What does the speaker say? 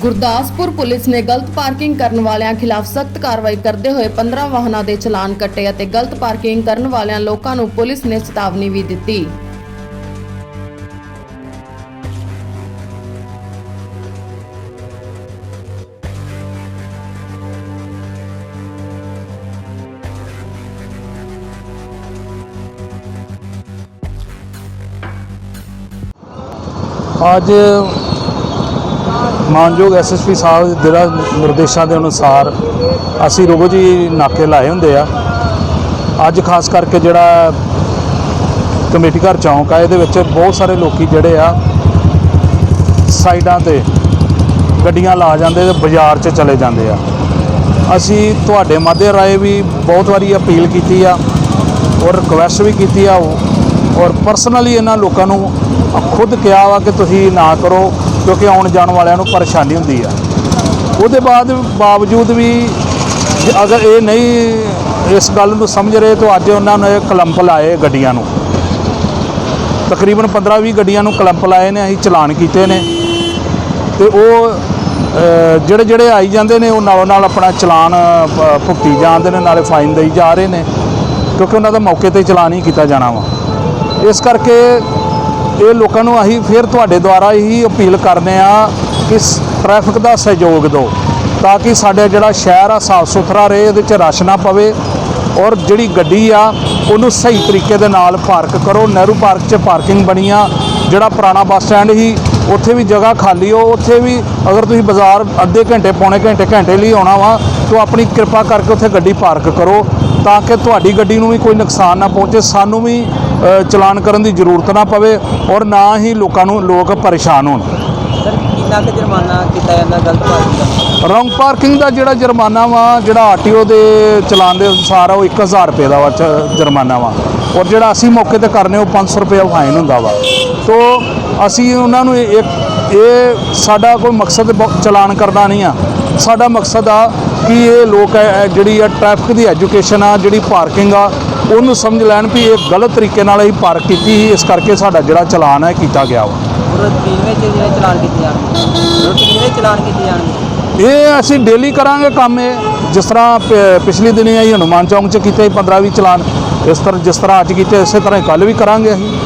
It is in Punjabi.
ਗੁਰਦਾਸਪੁਰ ਪੁਲਿਸ ਨੇ ਗਲਤ ਪਾਰਕਿੰਗ ਕਰਨ ਵਾਲਿਆਂ ਖਿਲਾਫ ਸਖਤ ਕਾਰਵਾਈ ਕਰਦੇ ਹੋਏ 15 ਵਾਹਨਾਂ ਦੇ ਚਲਾਨ ਕੱਟੇ ਅਤੇ ਗਲਤ ਪਾਰਕਿੰਗ ਕਰਨ ਵਾਲਿਆਂ ਲੋਕਾਂ ਨੂੰ ਪੁਲਿਸ ਨੇ ਚੇਤਾਵਨੀ ਵੀ ਦਿੱਤੀ। ਅੱਜ ਮਾਨਯੋਗ ਐਸਐਸਪੀ ਸਾਹਿਬ ਦੇ ਨਿਰਦੇਸ਼ਾਂ ਦੇ ਅਨੁਸਾਰ ਅਸੀਂ ਰੋਜ਼ ਹੀ ਨਾਕੇ ਲਾਏ ਹੁੰਦੇ ਆ। ਅੱਜ ਖਾਸ ਕਰਕੇ ਜਿਹੜਾ ਕਮੇਟੀ ਘਰ ਚੌਂਕ ਆ, ਇਹਦੇ ਵਿੱਚ ਬਹੁਤ ਸਾਰੇ ਲੋਕੀ ਜਿਹੜੇ ਆ, ਸਾਈਡਾਂ ਤੇ ਗੱਡੀਆਂ ਲਾ ਜਾਂਦੇ ਤੇ ਬਾਜ਼ਾਰ 'ਚ ਚਲੇ ਜਾਂਦੇ ਆ। ਅਸੀਂ ਤੁਹਾਡੇ ਮਾਧਿਅਮ ਰਾਏ ਵੀ ਬਹੁਤ ਵਾਰੀ ਅਪੀਲ ਕੀਤੀ ਆ ਔਰ ਰਿਕੁਐਸਟ ਵੀ ਕੀਤੀ ਆ, ਔਰ ਪਰਸਨਲੀ ਇਹਨਾਂ ਲੋਕਾਂ ਨੂੰ ਖੁਦ ਕਿਹਾ ਵਾ ਕਿ ਤੁਸੀਂ ਨਾ ਕਰੋ। ਕਿਉਂਕਿ ਆਉਣ ਜਾਣ ਵਾਲਿਆਂ ਨੂੰ ਪਰੇਸ਼ਾਨੀ ਹੁੰਦੀ ਆ। ਉਹਦੇ ਬਾਅਦ ਬਾਵਜੂਦ ਵੀ ਅਗਰ ਇਹ ਨਹੀਂ ਇਸ ਗੱਲ ਨੂੰ ਸਮਝ ਰਹੇ, ਤਾਂ ਅੱਜ ਉਹਨਾਂ ਨੇ ਕਲੰਪ ਲਾਏ ਗੱਡੀਆਂ ਨੂੰ। ਤਕਰੀਬਨ 15-20 ਗੱਡੀਆਂ ਨੂੰ ਕਲੰਪ ਲਾਏ ਨੇ, ਅਸੀਂ ਚਲਾਨ ਕੀਤੇ ਨੇ। ਤੇ ਉਹ ਜਿਹੜੇ ਜਿਹੜੇ ਆਈ ਜਾਂਦੇ ਨੇ, ਉਹ ਨਾਲ ਨਾਲ ਆਪਣਾ ਚਲਾਨ ਭ- ਭੁਗਤੀ ਜਾਂਦੇ ਨੇ, ਨਾਲੇ ਫਾਈਨ ਦੇਈ ਜਾ ਰਹੇ ਨੇ। ਕਿਉਂਕਿ ਉਹਨਾਂ ਦਾ ਮੌਕੇ ਤੇ ਚਲਾਨ ਹੀ ਕੀਤਾ ਜਾਣਾ ਵਾ। ਇਸ ਕਰਕੇ ਇਹ ਲੋਕਾਂ ਨੂੰ ਅਸੀਂ ਫਿਰ ਤੁਹਾਡੇ ਦੁਆਰਾ ਹੀ ਅਪੀਲ ਕਰਨੇ ਆ ਕਿ ਸ- ਟ੍ਰੈਫਿਕ ਦਾ ਸਹਿਯੋਗ ਦਿਓ, ਤਾਂ ਕਿ ਸਾਡੇ ਜਿਹੜਾ ਸ਼ਹਿਰ ਆ, ਸਾਫ਼ ਸੁਥਰਾ ਰਹੇ, ਇਹਦੇ 'ਚ ਰਸ਼ ਨਾ ਪਵੇ ਔਰ ਜਿਹੜੀ ਗੱਡੀ ਆ, ਉਹਨੂੰ ਸਹੀ ਤਰੀਕੇ ਦੇ ਨਾਲ ਪਾਰਕ ਕਰੋ। ਨਹਿਰੂ ਪਾਰਕ 'ਚ ਪਾਰਕਿੰਗ ਬਣੀ ਆ, ਜਿਹੜਾ ਪੁਰਾਣਾ ਬੱਸ ਸਟੈਂਡ ਸੀ ਉੱਥੇ ਵੀ ਜਗ੍ਹਾ ਖਾਲੀ ਹੋ, ਉੱਥੇ ਵੀ ਅਗਰ ਤੁਸੀਂ ਬਾਜ਼ਾਰ ਅੱਧੇ ਘੰਟੇ, ਪੌਣੇ ਘੰਟੇ ਘੰਟੇ ਲਈ ਆਉਣਾ ਵਾ, ਤਾਂ ਆਪਣੀ ਕਿਰਪਾ ਕਰਕੇ ਉੱਥੇ ਗੱਡੀ ਪਾਰਕ ਕਰੋ ਤਾਂ ਕਿ ਤੁਹਾਡੀ ਗੱਡੀ ਨੂੰ ਵੀ ਕੋਈ ਨੁਕਸਾਨ ਨਾ ਪਹੁੰਚੇ, ਸਾਨੂੰ ਵੀ ਚਲਾਨ ਕਰਨ ਦੀ ਜ਼ਰੂਰਤ ਨਾ ਪਵੇ ਔਰ ਨਾ ਹੀ ਲੋਕਾਂ ਨੂੰ, ਲੋਕ ਪਰੇਸ਼ਾਨ ਹੋਣ। ਕਿੰਨਾ ਕੁ ਜੁਰਮਾਨਾ ਕੀਤਾ ਜਾਂਦਾ, ਗਲਤ ਪਾਰਕਿੰਗ ਦਾ ਰੌਂਗ ਪਾਰਕਿੰਗ ਦਾ ਜਿਹੜਾ ਜੁਰਮਾਨਾ ਵਾ, ਜਿਹੜਾ ਆਰਟੀਓ ਦੇ ਚਲਾਨ ਦੇ ਅਨੁਸਾਰ ਆ, ਉਹ 1000 ਰੁਪਏ ਦਾ ਵਾ, ਚ- ਜੁਰਮਾਨਾ ਵਾ। ਔਰ ਜਿਹੜਾ ਅਸੀਂ ਮੌਕੇ ਤੇ ਕਰਨੇ, ਉਹ 500 ਰੁਪਏ ਫਾਈਨ ਹੁੰਦਾ ਵਾ। ਸੋ ਅਸੀਂ ਉਹਨਾਂ ਨੂੰ ਇਹ ਇਹ ਸਾਡਾ ਕੋਈ ਮਕਸਦ ਬ- ਚਲਾਨ ਕਰਨਾ ਨਹੀਂ ਆ। ਸਾਡਾ ਮਕਸਦ ਆ ਕਿ ਇਹ ਲੋਕ ਹੈ- ਇਹ ਜਿਹੜੀ ਆ ਟ੍ਰੈਫਿਕ ਦੀ ਐਜੂਕੇਸ਼ਨ ਆ, ਜਿਹੜੀ ਪਾਰਕਿੰਗ ਆ, ਉਹਨੂੰ ਸਮਝ ਲੈਣ ਵੀ ਇਹ ਗਲਤ ਤਰੀਕੇ ਨਾਲ ਅਸੀਂ ਪਾਰਕ ਕੀਤੀ ਸੀ। ਇਸ ਕਰਕੇ ਸਾਡਾ ਜਿਹੜਾ ਚਲਾਨ ਹੈ ਕੀਤਾ ਗਿਆ ਵਾ। ਰੂਟੀਨ ਵਿੱਚ ਜਿਹੜੇ ਚਲਾਨ ਕੀਤੇ ਜਾਣਗੇ। ਰੂਟੀਨ ਵਿੱਚ ਚਲਾਨ ਕੀਤੇ ਜਾਣਗੇ। ਇਹ ਅਸੀਂ ਡੇਲੀ ਕਰਾਂਗੇ ਕੰਮ ਇਹ। ਜਿਸ ਤਰ੍ਹਾਂ ਪ- ਪਿਛਲੇ ਦਿਨੀ ਅਸੀਂ ਹਨੂਮਾਨ ਚੌਂਕ 'ਚ ਕੀਤੇ 15 20 ਚਲਾਨ। ਇਸ ਤਰ੍ਹਾਂ, ਜਿਸ ਤਰ੍ਹਾਂ ਅੱਜ ਕੀਤੇ, ਇਸੇ ਤਰ੍ਹਾਂ ਕੱਲ ਵੀ ਕਰਾਂਗੇ ਅਸੀਂ।